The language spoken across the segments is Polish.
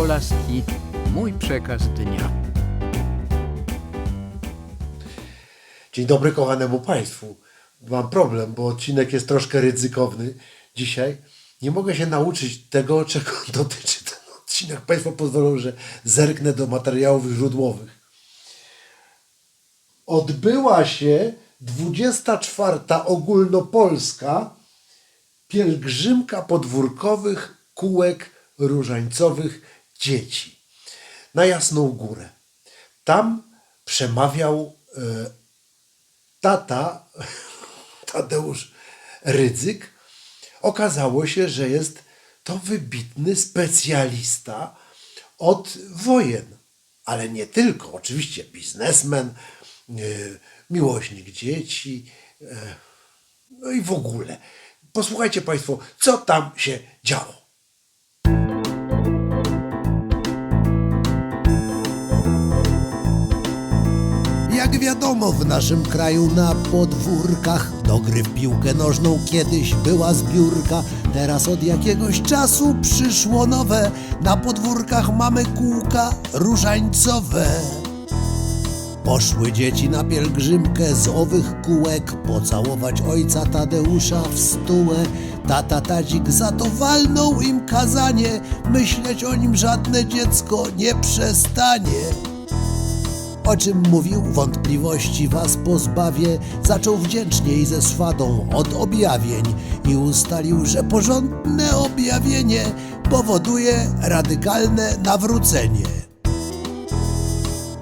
Kolaski, mój przekaz dnia. Dzień dobry kochanemu Państwu. Mam problem, bo odcinek jest troszkę ryzykowny dzisiaj. Nie mogę się nauczyć tego, czego dotyczy ten odcinek. Państwo pozwolą, że zerknę do materiałów źródłowych. Odbyła się 24. ogólnopolska pielgrzymka podwórkowych kółek różańcowych dzieci na Jasną Górę. Tam przemawiał e, tata Tadeusz Rydzyk. Okazało się, że jest to wybitny specjalista od wojen, ale nie tylko. Oczywiście biznesmen, e, miłośnik dzieci, e, no i w ogóle. Posłuchajcie Państwo, co tam się działo. Wiadomo, w naszym kraju na podwórkach do gry w piłkę nożną kiedyś była zbiórka. Teraz od jakiegoś czasu przyszło nowe. Na podwórkach mamy kółka różańcowe. Poszły dzieci na pielgrzymkę z owych kółek Pocałować ojca Tadeusza w stółę Tata Tadzik za to walnął im kazanie Myśleć o nim żadne dziecko nie przestanie o czym mówił, wątpliwości was pozbawię. Zaczął wdzięczniej ze swadą od objawień i ustalił, że porządne objawienie powoduje radykalne nawrócenie.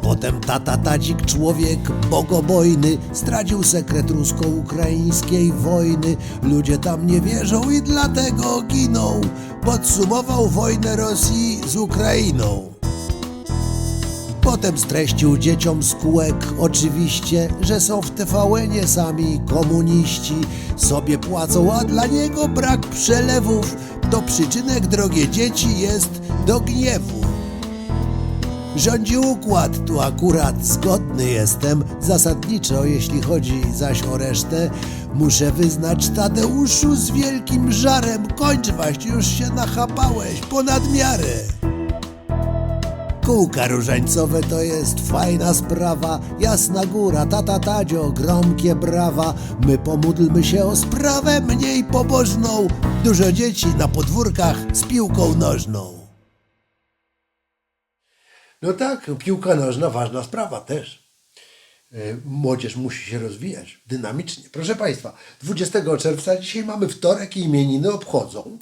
Potem tata Tadzik, człowiek bogobojny, zdradził sekret rusko-ukraińskiej wojny. Ludzie tam nie wierzą i dlatego giną. Podsumował wojnę Rosji z Ukrainą. Potem streścił dzieciom z kółek oczywiście, że są w TVN-ie sami komuniści. Sobie płacą, a dla niego brak przelewów. To przyczynek, drogie dzieci, jest do gniewu. Rządzi układ, tu akurat zgodny jestem. Zasadniczo, jeśli chodzi zaś o resztę, muszę wyznać Tadeuszu z wielkim żarem. Kończ waść, już się nachapałeś ponad miarę. Kółka różańcowe to jest fajna sprawa, jasna góra, tata tadzio, gromkie brawa. My pomódlmy się o sprawę mniej pobożną, dużo dzieci na podwórkach z piłką nożną. No tak, piłka nożna, ważna sprawa też. E, Młodzież musi się rozwijać dynamicznie. Proszę Państwa, 20 czerwca, dzisiaj mamy wtorek i imieniny obchodzą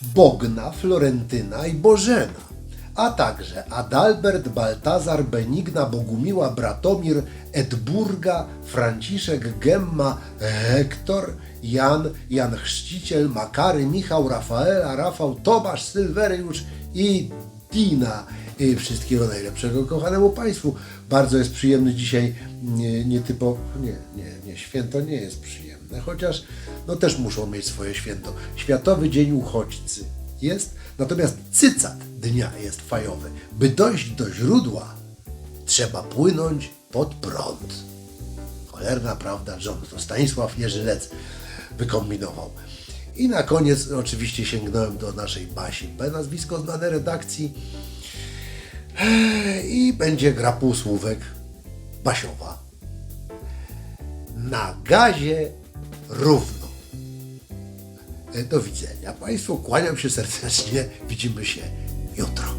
Bogna, Florentyna i Bożena, a także Adalbert, Baltazar, Benigna, Bogumiła, Bratomir, Edburga, Franciszek, Gemma, Hektor, Jan, Jan Chrzciciel, Makary, Michał, Rafaela, Rafał, Tomasz, Sylweriusz i Dina. Wszystkiego najlepszego kochanemu Państwu. Bardzo jest przyjemny dzisiaj, nie, nie, nie, nie, święto nie jest przyjemne, chociaż no też muszą mieć swoje święto. Światowy Dzień Uchodźcy jest, natomiast cycat dnia jest fajowy. By dojść do źródła, trzeba płynąć pod prąd. Cholerna prawda, John, to Stanisław Jerzylec wykombinował. I na koniec oczywiście sięgnąłem do naszej Basi B, nazwisko znane redakcji. I będzie gra półsłówek Basiowa. Na gazie równo. E, Do widzenia Państwu, kłaniam się serdecznie, widzimy się y otro.